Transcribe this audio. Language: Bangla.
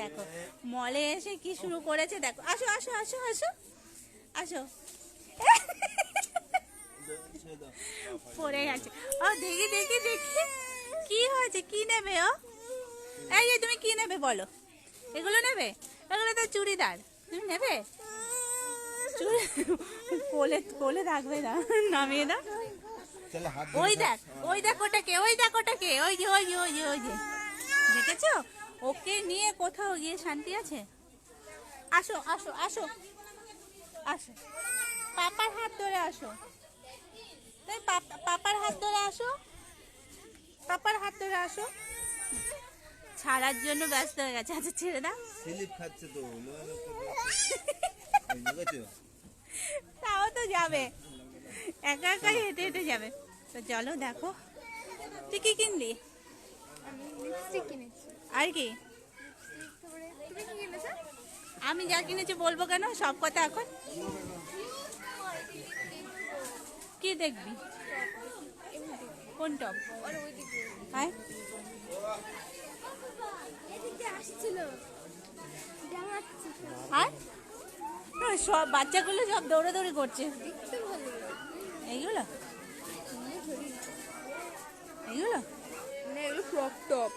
দেখো মলে এসে কি শুরু করেছে দেখো। আসো আসো আসো আসো। আসো। পড়ে গেছে। ও দেখি দেখি দেখি। কি হয়েছে? কি নেবে ও? এই যে তুমি কি নেবে বলো? এগুলো নেবে? এগুলো তো চুড়িদার। তুমি নেবে? কোলে কোলে রাখবে না নামিয়ে দাও। ওই দেখ ওই দেখ ওটাকে ওই দেখ ওটাকে। ওই যে ওই যে ওই যে ওই যে। দেখেছ? ওকে নিয়ে কোথাও গিয়ে শান্তি আছে? আসো আসো আসো। আসো। পাপার হাত ধরে আসো। তাই পাপা- পাপার হাত ধরে আসো। পাপার হাত ধরে আসো। ছাড়ার জন্য ব্যস্ত হয়ে গেছে। আচ্ছা ছেড়ে দাও। স্লিপ খাচ্ছে তো। তাও তো যাবে। একা একাই হেঁটে হেঁটে যাবে। তো চলো দেখো। তুই কি কিনলি? আমি লিপস্টিক কিনেছি। আর কি? আমি যা কিনেছি বলব কেন? সব কথা এখন? কি দেখবি? কোন টপ? হ্যাঁ সব বাচ্চাগুলো সব দৌড়াদৌড়ি করছে। এইগুলো? এইগুলো? মানে এগুলো টপ